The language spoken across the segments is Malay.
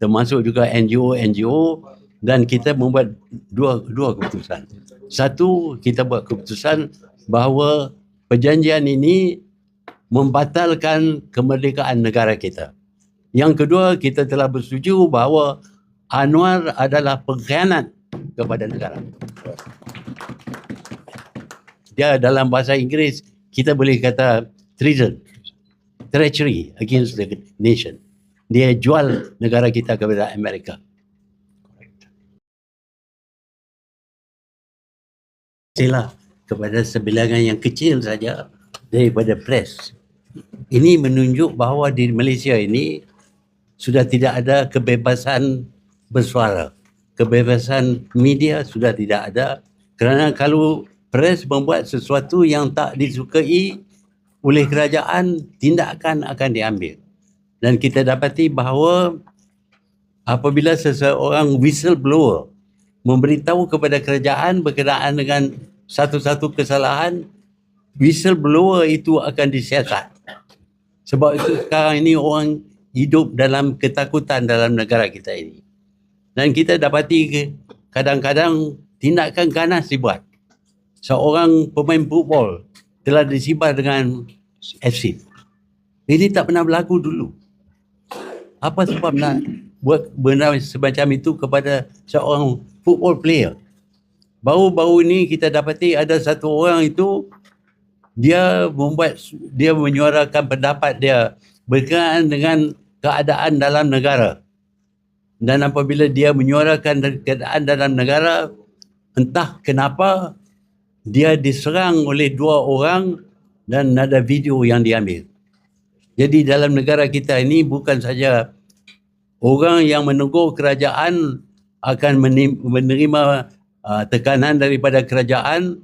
termasuk juga NGO-NGO dan kita membuat dua dua keputusan. Satu, kita buat keputusan bahawa perjanjian ini membatalkan kemerdekaan negara kita. Yang kedua, kita telah bersetuju bahawa Anwar adalah pengkhianat kepada negara. Dia dalam bahasa Inggeris, kita boleh kata treason, treachery against the nation. Dia jual negara kita kepada Amerika. Sila kepada sebilangan yang kecil saja daripada press. Ini menunjuk bahawa di Malaysia ini sudah tidak ada kebebasan bersuara. Kebebasan media sudah tidak ada kerana kalau press membuat sesuatu yang tak disukai oleh kerajaan, tindakan akan diambil. Dan kita dapati bahawa apabila seseorang whistleblower memberitahu kepada kerajaan berkenaan dengan satu-satu kesalahan, whistleblower itu akan disiasat. Sebab itu sekarang ini orang hidup dalam ketakutan dalam negara kita ini. Dan kita dapati kadang-kadang tindakan ganas dibuat. Seorang pemain football telah disibar dengan acid. Ini tak pernah berlaku dulu. Apa sebab nak buat benda semacam itu kepada seorang football player? Baru-baru ini kita dapati ada satu orang itu dia membuat dia menyuarakan pendapat dia berkenaan dengan keadaan dalam negara. Dan apabila dia menyuarakan keadaan dalam negara, entah kenapa dia diserang oleh dua orang dan ada video yang diambil. Jadi dalam negara kita ini bukan saja orang yang menegur kerajaan akan menerima uh, tekanan daripada kerajaan,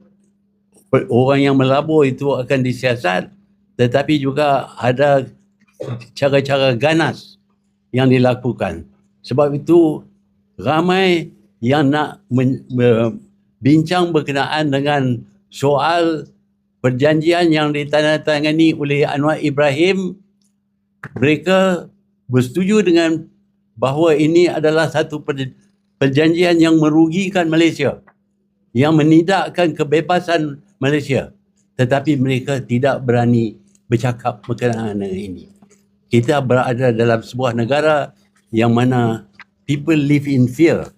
orang yang melabur itu akan disiasat, tetapi juga ada cara-cara ganas yang dilakukan. Sebab itu ramai yang nak men, me, bincang berkenaan dengan soal perjanjian yang ditandatangani oleh Anwar Ibrahim mereka bersetuju dengan bahawa ini adalah satu perjanjian yang merugikan Malaysia yang menidakkan kebebasan Malaysia tetapi mereka tidak berani bercakap berkenaan ini kita berada dalam sebuah negara yang mana people live in fear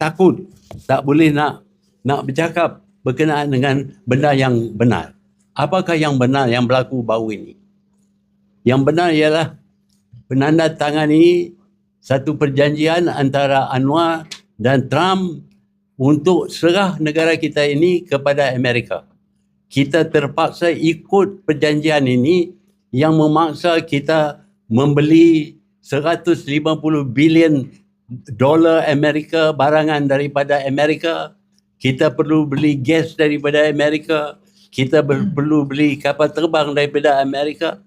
takut tak boleh nak nak bercakap berkenaan dengan benda yang benar. Apakah yang benar yang berlaku baru ini? Yang benar ialah penanda tangan ini satu perjanjian antara Anwar dan Trump untuk serah negara kita ini kepada Amerika. Kita terpaksa ikut perjanjian ini yang memaksa kita membeli 150 bilion dolar Amerika barangan daripada Amerika kita perlu beli gas daripada Amerika, kita hmm. perlu beli kapal terbang daripada Amerika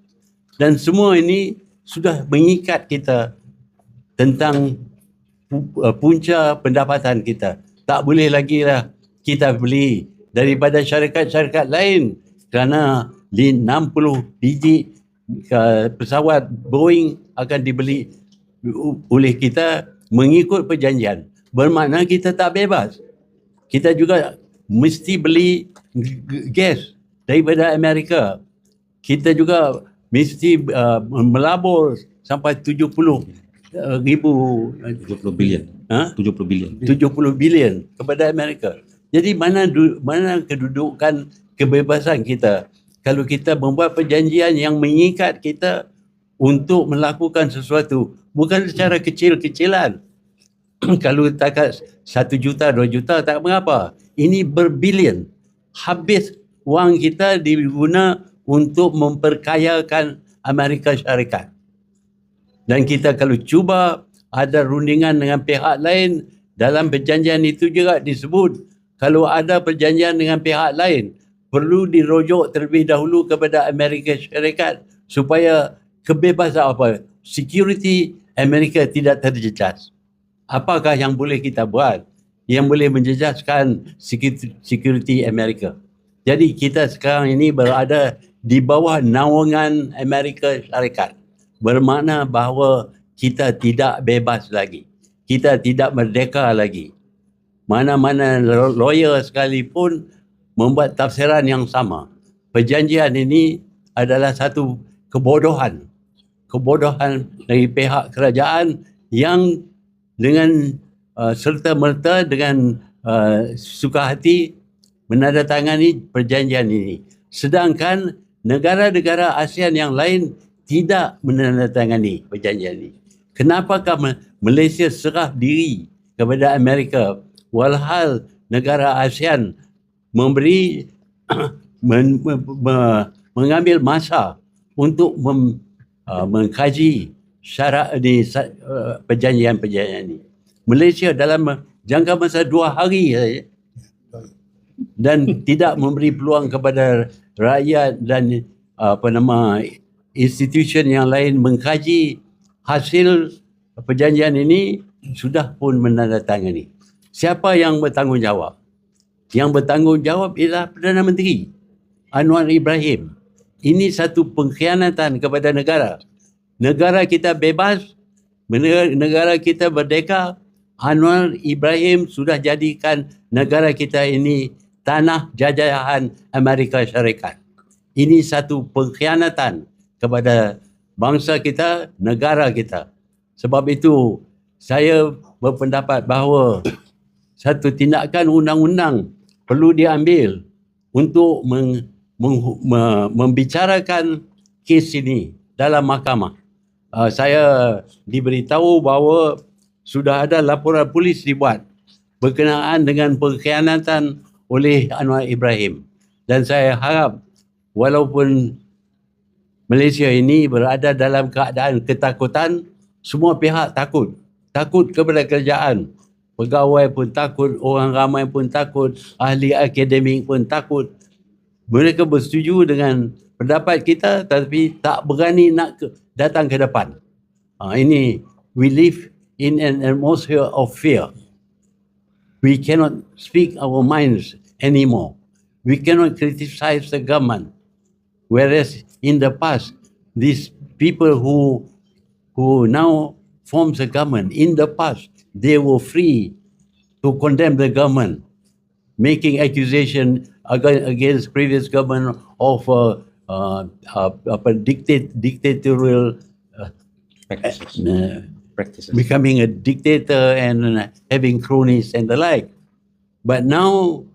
dan semua ini sudah mengikat kita tentang uh, punca pendapatan kita. Tak boleh lagi lah kita beli daripada syarikat-syarikat lain kerana 60 biji uh, pesawat Boeing akan dibeli oleh kita mengikut perjanjian. Bermakna kita tak bebas kita juga mesti beli gas daripada Amerika. Kita juga mesti uh, melabur sampai 70 uh, ribu 70 bilion. Ha? 70 bilion. 70 bilion kepada Amerika. Jadi mana mana kedudukan kebebasan kita kalau kita membuat perjanjian yang mengikat kita untuk melakukan sesuatu bukan secara kecil-kecilan kalau takat satu juta, dua juta tak mengapa. Ini berbilion. Habis wang kita diguna untuk memperkayakan Amerika Syarikat. Dan kita kalau cuba ada rundingan dengan pihak lain, dalam perjanjian itu juga disebut kalau ada perjanjian dengan pihak lain, perlu dirujuk terlebih dahulu kepada Amerika Syarikat supaya kebebasan apa? Security Amerika tidak terjejas apakah yang boleh kita buat yang boleh menjejaskan security Amerika. Jadi kita sekarang ini berada di bawah naungan Amerika Syarikat. Bermakna bahawa kita tidak bebas lagi. Kita tidak merdeka lagi. Mana-mana lawyer sekalipun membuat tafsiran yang sama. Perjanjian ini adalah satu kebodohan. Kebodohan dari pihak kerajaan yang dengan uh, serta-merta dengan uh, suka hati menandatangani perjanjian ini. Sedangkan negara-negara ASEAN yang lain tidak menandatangani perjanjian ini. Kenapakah Malaysia serah diri kepada Amerika walhal negara ASEAN memberi men, me, me, mengambil masa untuk mem, uh, mengkaji syarat di uh, perjanjian-perjanjian ini. Malaysia dalam jangka masa dua hari saja dan tidak memberi peluang kepada rakyat dan apa nama institusi yang lain mengkaji hasil perjanjian ini sudah pun menandatangani. Siapa yang bertanggungjawab? Yang bertanggungjawab ialah Perdana Menteri Anwar Ibrahim. Ini satu pengkhianatan kepada negara. Negara kita bebas, negara kita merdeka, Anwar Ibrahim sudah jadikan negara kita ini tanah jajahan Amerika Syarikat. Ini satu pengkhianatan kepada bangsa kita, negara kita. Sebab itu saya berpendapat bahawa satu tindakan undang-undang perlu diambil untuk meng, meng, me, membicarakan kes ini dalam mahkamah. Uh, saya diberitahu bahawa sudah ada laporan polis dibuat berkenaan dengan pengkhianatan oleh Anwar Ibrahim. Dan saya harap walaupun Malaysia ini berada dalam keadaan ketakutan, semua pihak takut. Takut kepada kerajaan. Pegawai pun takut, orang ramai pun takut, ahli akademik pun takut. Mereka bersetuju dengan pendapat kita tapi tak berani nak ke, datang ke depan. Ha, ini we live in an atmosphere of fear. We cannot speak our minds anymore. We cannot criticize the government. Whereas in the past, these people who who now forms the government, in the past, they were free to condemn the government, making accusation against previous government of uh, uh, uh, uh, dictatorial uh, Practices. Practices. becoming a dictator and having cronies and the like. But now,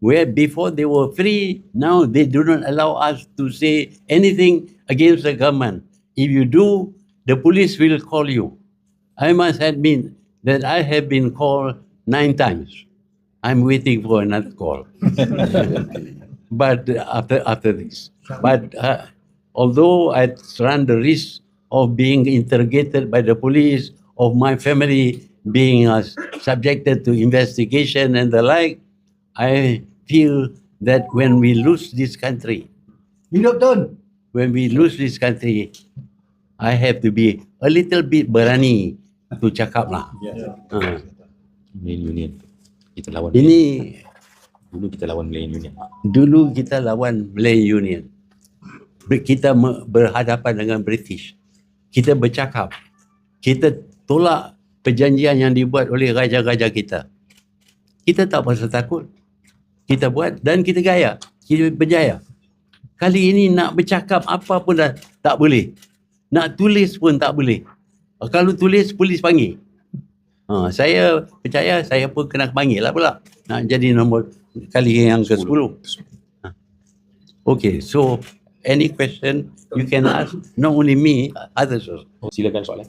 where before they were free, now they do not allow us to say anything against the government. If you do, the police will call you. I must admit that I have been called nine times. I'm waiting for another call. but after after this, but uh, although I run the risk of being interrogated by the police, of my family being uh, subjected to investigation and the like, I feel that when we lose this country, Hidup Tun. when we lose this country, I have to be a little bit berani to cakap lah. Uh, Malayan Union. Kita lawan. ini Dulu kita lawan Malayan Union. dulu kita lawan Malay Union. Kita berhadapan dengan British. Kita bercakap. Kita tolak perjanjian yang dibuat oleh raja-raja kita. Kita tak pasal takut. Kita buat dan kita gaya. Kita berjaya. Kali ini nak bercakap apa pun dah tak boleh. Nak tulis pun tak boleh. Kalau tulis, polis panggil. Ha, saya percaya saya pun kena panggil lah pula. Nak jadi nombor kali yang ke-10. Ha. Okay, so any question you can ask, not only me, others also. Silakan soalan.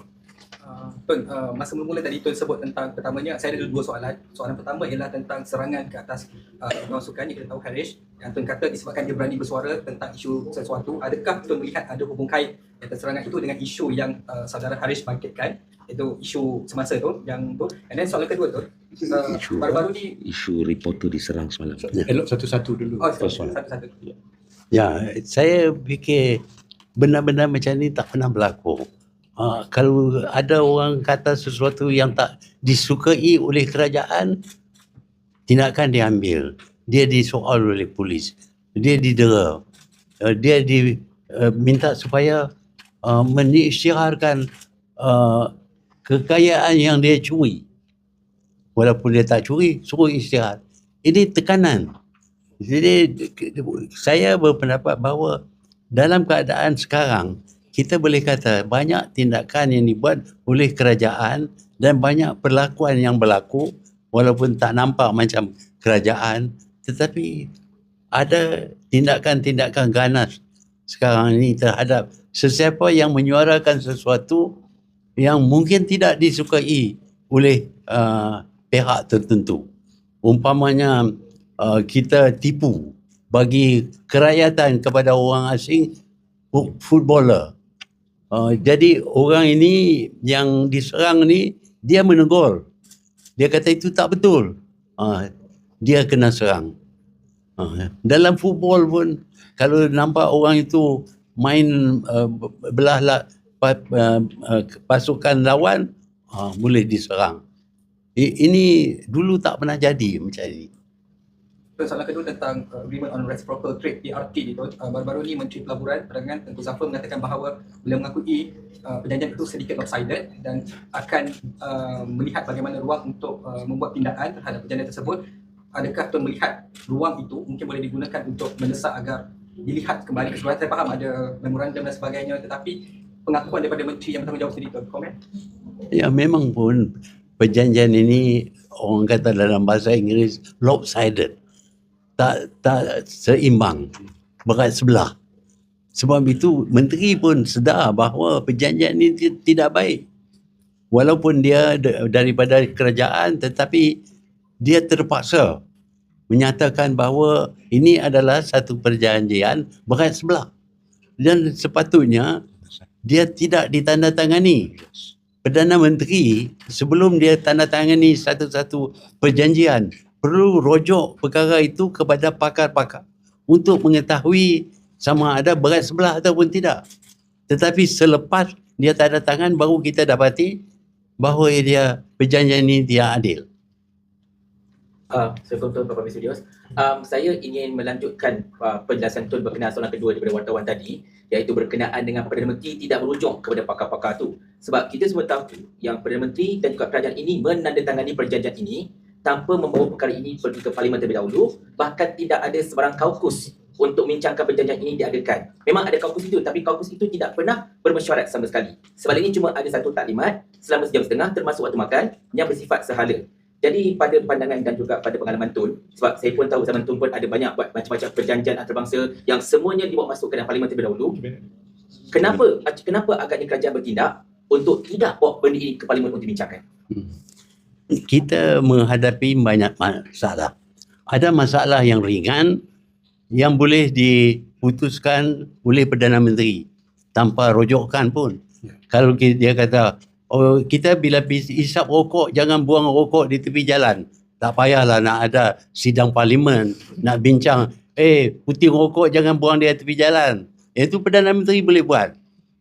Uh, Tun, uh, masa mula-mula tadi Tun sebut tentang pertamanya, saya ada dua soalan. Soalan pertama ialah tentang serangan ke atas uh, pemain sukan yang kita tahu Harish. Yang Tun kata disebabkan dia berani bersuara tentang isu sesuatu. Adakah Tun melihat ada hubung kait antara serangan itu dengan isu yang uh, saudara Harish bangkitkan? Itu isu semasa tu, yang tu. And then soalan kedua tu, uh, Isu baru-baru ni, Isu reporter diserang semalam. Elok satu-satu dulu. oh, First one. Ya, saya fikir benda-benda macam ni tak pernah berlaku. Uh, kalau ada orang kata sesuatu yang tak disukai oleh kerajaan, tindakan diambil. Dia disoal oleh polis. Dia didera. Uh, dia diminta uh, supaya uh, menyisyarkan uh, kekayaan yang dia curi walaupun dia tak curi suruh istirahat ini tekanan jadi saya berpendapat bahawa dalam keadaan sekarang kita boleh kata banyak tindakan yang dibuat oleh kerajaan dan banyak perlakuan yang berlaku walaupun tak nampak macam kerajaan tetapi ada tindakan-tindakan ganas sekarang ini terhadap sesiapa yang menyuarakan sesuatu yang mungkin tidak disukai oleh uh, pihak tertentu. Umpamanya uh, kita tipu bagi kerakyatan kepada orang asing footballer. Uh, jadi orang ini yang diserang ni dia menegur. Dia kata itu tak betul. Uh, dia kena serang. Uh, dalam football pun kalau nampak orang itu main uh, belah la, pa, uh, uh, pasukan lawan uh, boleh diserang. I, ini dulu tak pernah jadi macam ini. Soalan kedua tentang uh, Agreement on Reciprocal Trade PRT itu uh, baru-baru ni Menteri Pelaburan Perdagangan Tengku Zafar mengatakan bahawa beliau mengakui uh, perjanjian itu sedikit lopsided dan akan uh, melihat bagaimana ruang untuk uh, membuat pindaan terhadap perjanjian tersebut. Adakah tuan melihat ruang itu mungkin boleh digunakan untuk mendesak agar dilihat kembali? Keseluruhan saya faham ada memorandum dan sebagainya tetapi pengakuan daripada menteri yang bertanggungjawab sendiri tuan komen? Ya memang pun perjanjian ini orang kata dalam bahasa Inggeris lopsided. Tak tak seimbang. Berat sebelah. Sebab itu menteri pun sedar bahawa perjanjian ini ti- tidak baik. Walaupun dia da- daripada kerajaan tetapi dia terpaksa menyatakan bahawa ini adalah satu perjanjian berat sebelah. Dan sepatutnya dia tidak ditandatangani. Perdana Menteri sebelum dia tanda tangani satu-satu perjanjian perlu rujuk perkara itu kepada pakar-pakar untuk mengetahui sama ada berat sebelah ataupun tidak. Tetapi selepas dia tanda tangan baru kita dapati bahawa dia perjanjian ini dia adil. Uh, Assalamualaikum Bapak Studios. Um, saya ingin melanjutkan uh, penjelasan Tun berkenaan soalan kedua daripada wartawan tadi iaitu berkenaan dengan Perdana Menteri tidak merujuk kepada pakar-pakar tu. Sebab kita semua tahu yang Perdana Menteri dan juga kerajaan ini menandatangani perjanjian ini tanpa membawa perkara ini pergi ke Parlimen terlebih dahulu bahkan tidak ada sebarang kaukus untuk membincangkan perjanjian ini diadakan. Memang ada kaukus itu tapi kaukus itu tidak pernah bermesyuarat sama sekali. Sebaliknya cuma ada satu taklimat selama sejam setengah termasuk waktu makan yang bersifat sehala. Jadi pada pandangan dan juga pada pengalaman Tun, sebab saya pun tahu zaman Tun pun ada banyak buat macam-macam perjanjian antarabangsa yang semuanya dibawa masuk ke dalam parlimen terlebih dahulu. Kenapa kenapa agaknya kerajaan bertindak untuk tidak bawa benda ini ke parlimen untuk dibincangkan? Kita menghadapi banyak masalah. Ada masalah yang ringan yang boleh diputuskan oleh Perdana Menteri tanpa rujukan pun. Kalau ki- dia kata, oh kita bila isap rokok jangan buang rokok di tepi jalan. Tak payahlah nak ada sidang parlimen, nak bincang, eh putih rokok jangan buang di tepi jalan. Itu Perdana Menteri boleh buat.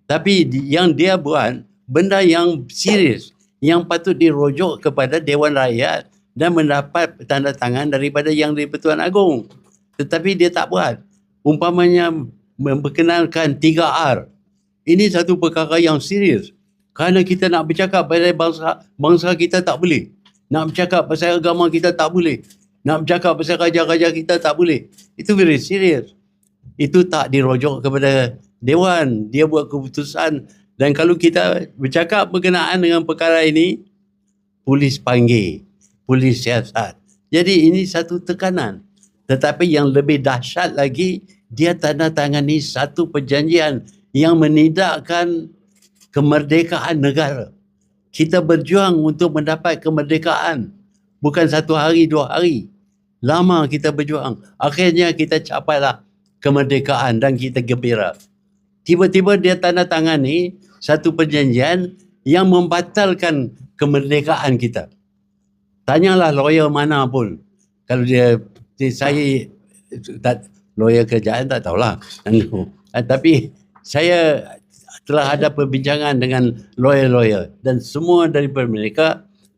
Tapi yang dia buat, benda yang serius, yang patut dirujuk kepada Dewan Rakyat dan mendapat tanda tangan daripada Yang di-Pertuan Agong. Tetapi dia tak buat. Umpamanya memperkenalkan 3R. Ini satu perkara yang serius. Kerana kita nak bercakap pasal bangsa, bangsa kita tak boleh. Nak bercakap pasal agama kita tak boleh. Nak bercakap pasal raja-raja kita tak boleh. Itu very serius. Itu tak dirujuk kepada Dewan. Dia buat keputusan dan kalau kita bercakap berkenaan dengan perkara ini, polis panggil, polis siasat. Jadi ini satu tekanan. Tetapi yang lebih dahsyat lagi, dia tanda tangani satu perjanjian yang menidakkan kemerdekaan negara. Kita berjuang untuk mendapat kemerdekaan. Bukan satu hari, dua hari. Lama kita berjuang. Akhirnya kita capailah kemerdekaan dan kita gembira. Tiba-tiba dia tanda tangani satu perjanjian yang membatalkan kemerdekaan kita. Tanyalah lawyer mana pun. Kalau dia, dia saya tak lawyer kerajaan tak tahulah. Ah, Tapi saya telah ada perbincangan dengan lawyer-lawyer dan semua daripada mereka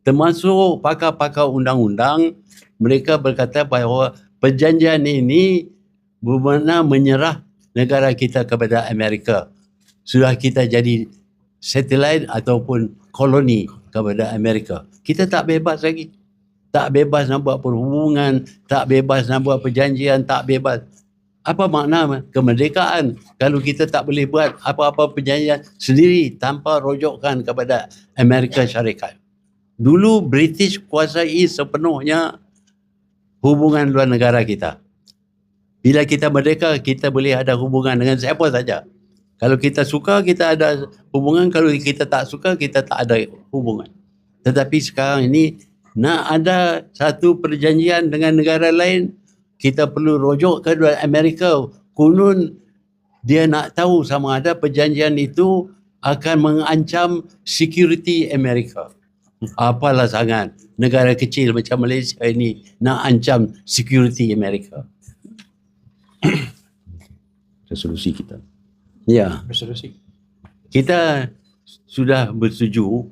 termasuk pakar-pakar undang-undang mereka berkata bahawa perjanjian ini bermakna menyerah negara kita kepada Amerika. Sudah kita jadi satelit ataupun koloni kepada Amerika. Kita tak bebas lagi. Tak bebas nak buat perhubungan, tak bebas nak buat perjanjian, tak bebas. Apa makna kemerdekaan kalau kita tak boleh buat apa-apa perjanjian sendiri tanpa rujukan kepada Amerika Syarikat. Dulu British kuasai sepenuhnya hubungan luar negara kita. Bila kita merdeka, kita boleh ada hubungan dengan siapa saja. Kalau kita suka, kita ada hubungan. Kalau kita tak suka, kita tak ada hubungan. Tetapi sekarang ini, nak ada satu perjanjian dengan negara lain, kita perlu rujuk ke Amerika. Kunun dia nak tahu sama ada perjanjian itu akan mengancam security Amerika. Apalah sangat negara kecil macam Malaysia ini nak ancam security Amerika. Resolusi kita. Ya. Resolusi. kita sudah bersetuju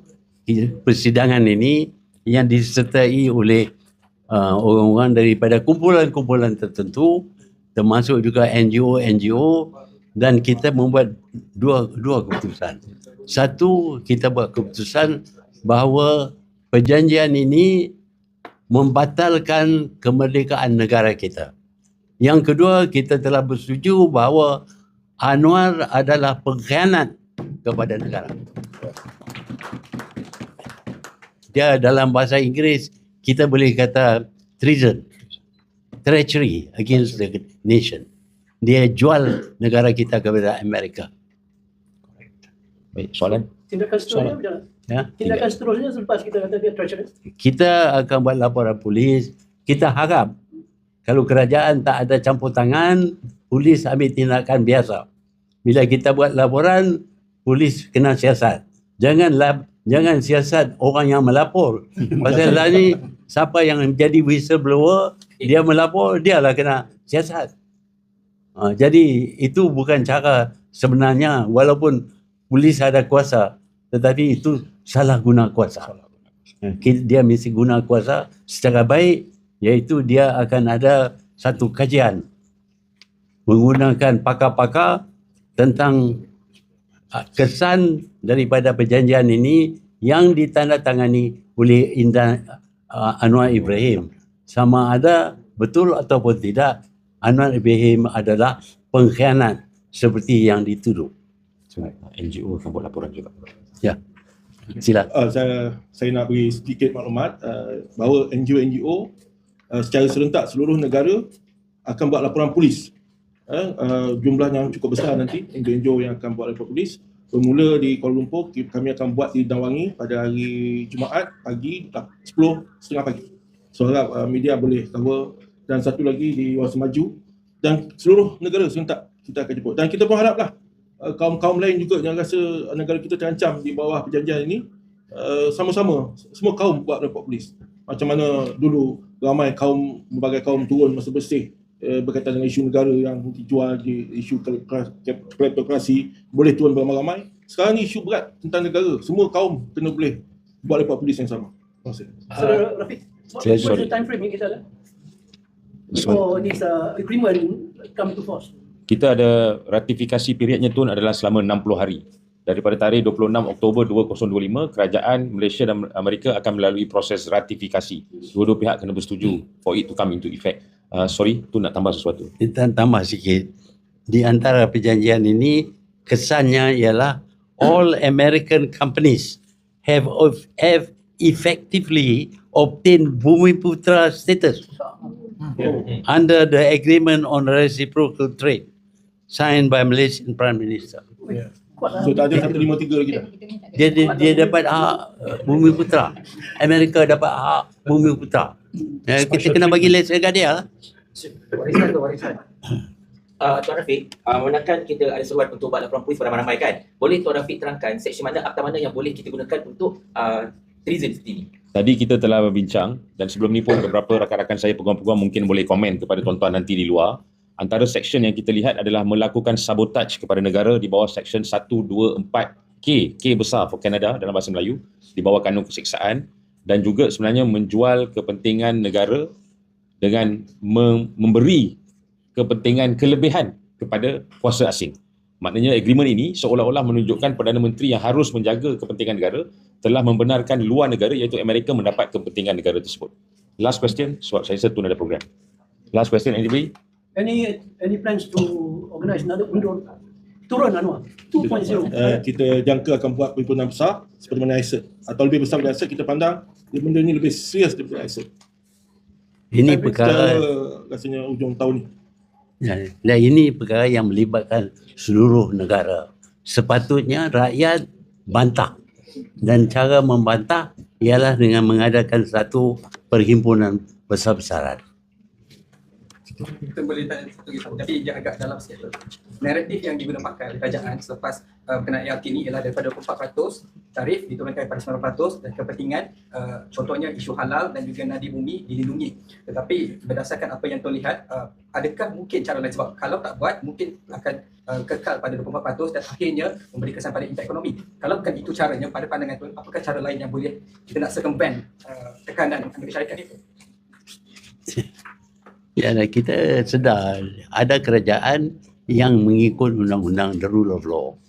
persidangan ini yang disertai oleh uh, orang-orang daripada kumpulan-kumpulan tertentu termasuk juga NGO-NGO dan kita membuat dua dua keputusan. Satu, kita buat keputusan bahawa perjanjian ini membatalkan kemerdekaan negara kita. Yang kedua, kita telah bersetuju bahawa Anwar adalah pengkhianat kepada negara. Dia dalam bahasa Inggeris kita boleh kata treason, treachery against the nation. Dia jual negara kita kepada Amerika. Baik, soalan? Tindakan seterusnya macam? Ya. Tindakan seterusnya selepas kita kata dia treacherous. Kita akan buat laporan polis. Kita harap kalau kerajaan tak ada campur tangan, polis ambil tindakan biasa. Bila kita buat laporan, polis kena siasat. Jangan lab, jangan siasat orang yang melapor. Pasal lah ni siapa yang menjadi whistleblower, dia melapor, dialah kena siasat. Ha, jadi itu bukan cara sebenarnya walaupun polis ada kuasa tetapi itu salah guna kuasa. Ha, Dia mesti guna kuasa secara baik iaitu dia akan ada satu kajian menggunakan pakar-pakar tentang ah, kesan daripada perjanjian ini yang ditandatangani oleh Indah uh, Anwar Ibrahim. Sama ada betul ataupun tidak Anwar Ibrahim adalah pengkhianat seperti yang dituduh. NGO akan buat laporan juga. Sila. uh, saya saya nak beri sedikit maklumat uh, bahawa NGO-NGO uh, secara serentak seluruh negara akan buat laporan polis. Uh, uh, jumlah yang cukup besar nanti NGO-NGO yang akan buat laporan polis. Bermula di Kuala Lumpur, kami akan buat di Dawangi pada hari Jumaat pagi lah, 10.30 pagi. So harap uh, media boleh cover dan satu lagi di Wasa Maju dan seluruh negara serentak kita akan jemput. Dan kita pun haraplah uh, kaum-kaum lain juga yang rasa negara kita terancam di bawah perjanjian ini uh, sama-sama semua kaum buat report polis. Macam mana dulu ramai kaum berbagai kaum turun masa bersih uh, berkaitan dengan isu negara yang dijual di isu kleptokrasi boleh turun beramai-ramai. Sekarang ni isu berat tentang negara. Semua kaum kena boleh buat report polis yang sama. Terima kasih. Saudara Rafiq, what, saya- what is sorry. the time frame yang kita ada So, this uh, agreement come to force? kita ada ratifikasi periodnya tu adalah selama 60 hari. Daripada tarikh 26 Oktober 2025, kerajaan Malaysia dan Amerika akan melalui proses ratifikasi. Dua-dua pihak kena bersetuju for it to come into effect. Uh, sorry, tu nak tambah sesuatu. Kita tambah sikit. Di antara perjanjian ini kesannya ialah all American companies have of, have effectively obtained Bumiputra status under the agreement on reciprocal trade signed by Malaysian Prime Minister. Lah. So tak ada 153 lagi dah. Dia dia, dia dapat hak uh, Bumi Putra. Amerika dapat hak Bumi Putra. Ya, kita kena bagi lesen kat dia lah. Warisan tu warisan. Uh, Tuan Rafiq, uh, menggunakan kita ada seruan untuk buat laporan polis beramai-ramai kan? Boleh Tuan Rafiq terangkan seksyen mana, akta mana yang boleh kita gunakan untuk uh, treason seperti ini? Tadi kita telah berbincang dan sebelum ni pun beberapa rakan-rakan saya peguam-peguam mungkin boleh komen kepada tuan-tuan nanti di luar. Antara seksyen yang kita lihat adalah melakukan sabotaj kepada negara di bawah seksyen 124K, K besar for Canada dalam bahasa Melayu, di bawah kanun keseksaan dan juga sebenarnya menjual kepentingan negara dengan mem- memberi kepentingan kelebihan kepada kuasa asing. Maknanya agreement ini seolah-olah menunjukkan Perdana Menteri yang harus menjaga kepentingan negara telah membenarkan luar negara iaitu Amerika mendapat kepentingan negara tersebut. Last question, sebab saya setun ada program. Last question, anybody? Any any plans to organize another undur turun Anwar 2.0. Uh, kita jangka akan buat perhimpunan besar seperti mana ISET atau lebih besar dari ISET kita pandang dia benda ni lebih serius daripada ISET. Ini Secara perkara rasanya ujung tahun ni. Ya, dan ini perkara yang melibatkan seluruh negara. Sepatutnya rakyat bantah. Dan cara membantah ialah dengan mengadakan satu perhimpunan besar-besaran. Kita boleh tanya satu lagi tapi dia agak dalam sikit. Naratif yang digunakan oleh kerajaan selepas uh, berkenaan ALT ni ialah daripada 24% tarif diturunkan kepada 9% dan kepentingan uh, contohnya isu halal dan juga nadi bumi dilindungi. Tetapi berdasarkan apa yang tuan lihat, uh, adakah mungkin cara lain sebab kalau tak buat mungkin akan uh, kekal pada 24% dan akhirnya memberi kesan pada impak ekonomi. Kalau bukan itu caranya pada pandangan tuan, apakah cara lain yang boleh kita nak circumvent uh, tekanan Amerika Syarikat itu? Ya, kita sedar ada kerajaan yang mengikut undang-undang the rule of law.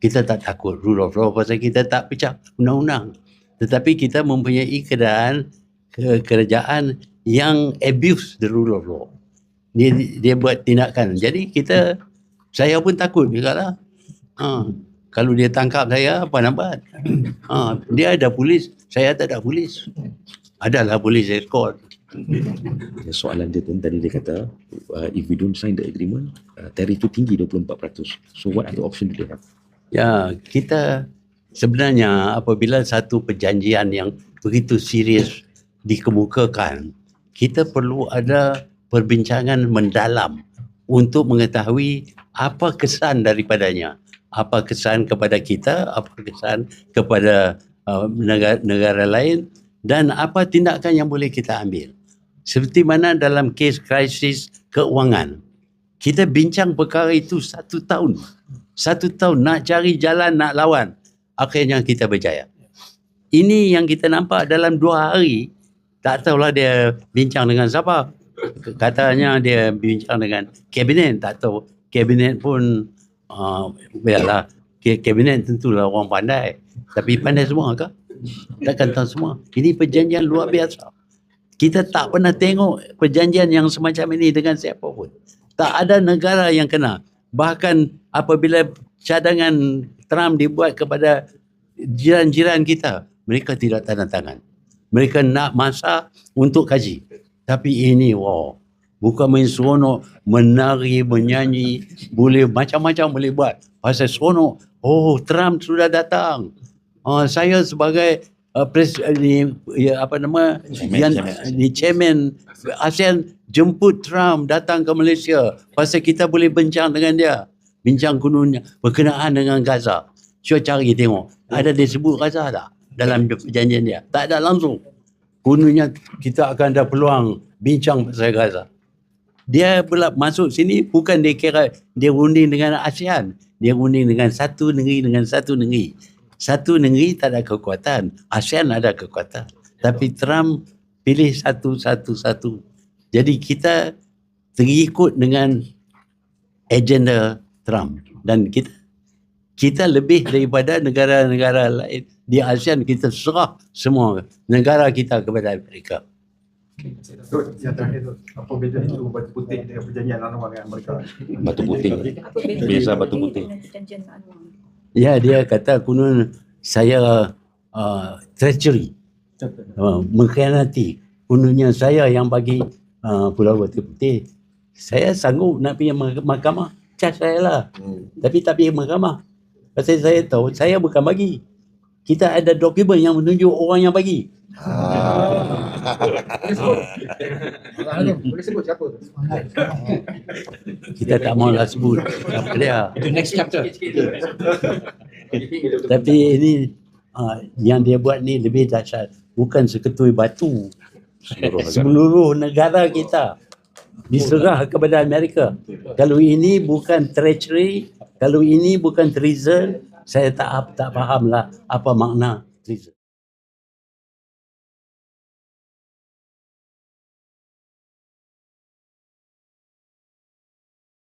Kita tak takut rule of law pasal kita tak pecah undang-undang. Tetapi kita mempunyai keadaan ke- kerajaan yang abuse the rule of law. Dia dia buat tindakan. Jadi kita saya pun takut juga lah. Ha, kalau dia tangkap saya apa buat? Ha, dia ada polis, saya tak ada polis. Adalah polis escort. Soalan dia tu tadi dia kata uh, if we don't sign the agreement, uh, tarif tu tinggi 24%. So what other option do they have? Ya, kita sebenarnya apabila satu perjanjian yang begitu serius dikemukakan, kita perlu ada perbincangan mendalam untuk mengetahui apa kesan daripadanya. Apa kesan kepada kita, apa kesan kepada uh, negara, negara lain dan apa tindakan yang boleh kita ambil. Seperti mana dalam kes krisis keuangan. Kita bincang perkara itu satu tahun. Satu tahun nak cari jalan nak lawan. Akhirnya kita berjaya. Ini yang kita nampak dalam dua hari tak tahulah dia bincang dengan siapa. Katanya dia bincang dengan kabinet. Tak tahu kabinet pun uh, biarlah. Kabinet tentulah orang pandai. Tapi pandai semua ke takkan tahu semua. Ini perjanjian luar biasa kita tak pernah tengok perjanjian yang semacam ini dengan siapa pun. Tak ada negara yang kena. Bahkan apabila cadangan Trump dibuat kepada jiran-jiran kita mereka tidak tanda tangan. Mereka nak masa untuk kaji. Tapi ini wow bukan main seronok menari menyanyi boleh macam-macam boleh buat. Pasal seronok oh Trump sudah datang. Uh, saya sebagai uh, pres uh, ni ya, apa nama Chairman, yang chairman. ni chairman ASEAN jemput Trump datang ke Malaysia pasal kita boleh bincang dengan dia. Bincang kununnya berkenaan dengan Gaza. Cuba cari tengok ada dia sebut Gaza tak dalam perjanjian dia? Tak ada langsung. Kononnya kita akan ada peluang bincang pasal Gaza. Dia pula masuk sini bukan dia kira dia runding dengan ASEAN. Dia runding dengan satu negeri dengan satu negeri satu negeri tak ada kekuatan ASEAN ada kekuatan tapi Trump pilih satu satu satu jadi kita terikut dengan agenda Trump dan kita kita lebih daripada negara-negara lain di ASEAN kita serah semua negara kita kepada Amerika. Dut, yang terakhir tu, apa beza itu batu putih dengan perjanjian Anwar dengan mereka? Batu putih. Beza Biasa batu putih. Ya dia kata kunun saya uh, treachery uh, mengkhianati kununnya saya yang bagi uh, Pulau Batu Putih. Saya sanggup nak pergi mah- mahkamah. Cas saya lah. Tapi tak pergi mahkamah. Pasal saya tahu saya bukan bagi. Kita ada dokumen yang menunjuk orang yang bagi. Boleh sebut? Boleh sebut siapa tu? Kita tak maulah sebut apa dia. Itu next chapter. Tapi ini uh, yang dia buat ni lebih dahsyat. Bukan seketui batu. Seluruh negara kita diserah kepada Amerika. Kalau ini bukan treachery, kalau ini bukan treason, saya tak tak fahamlah apa makna treason.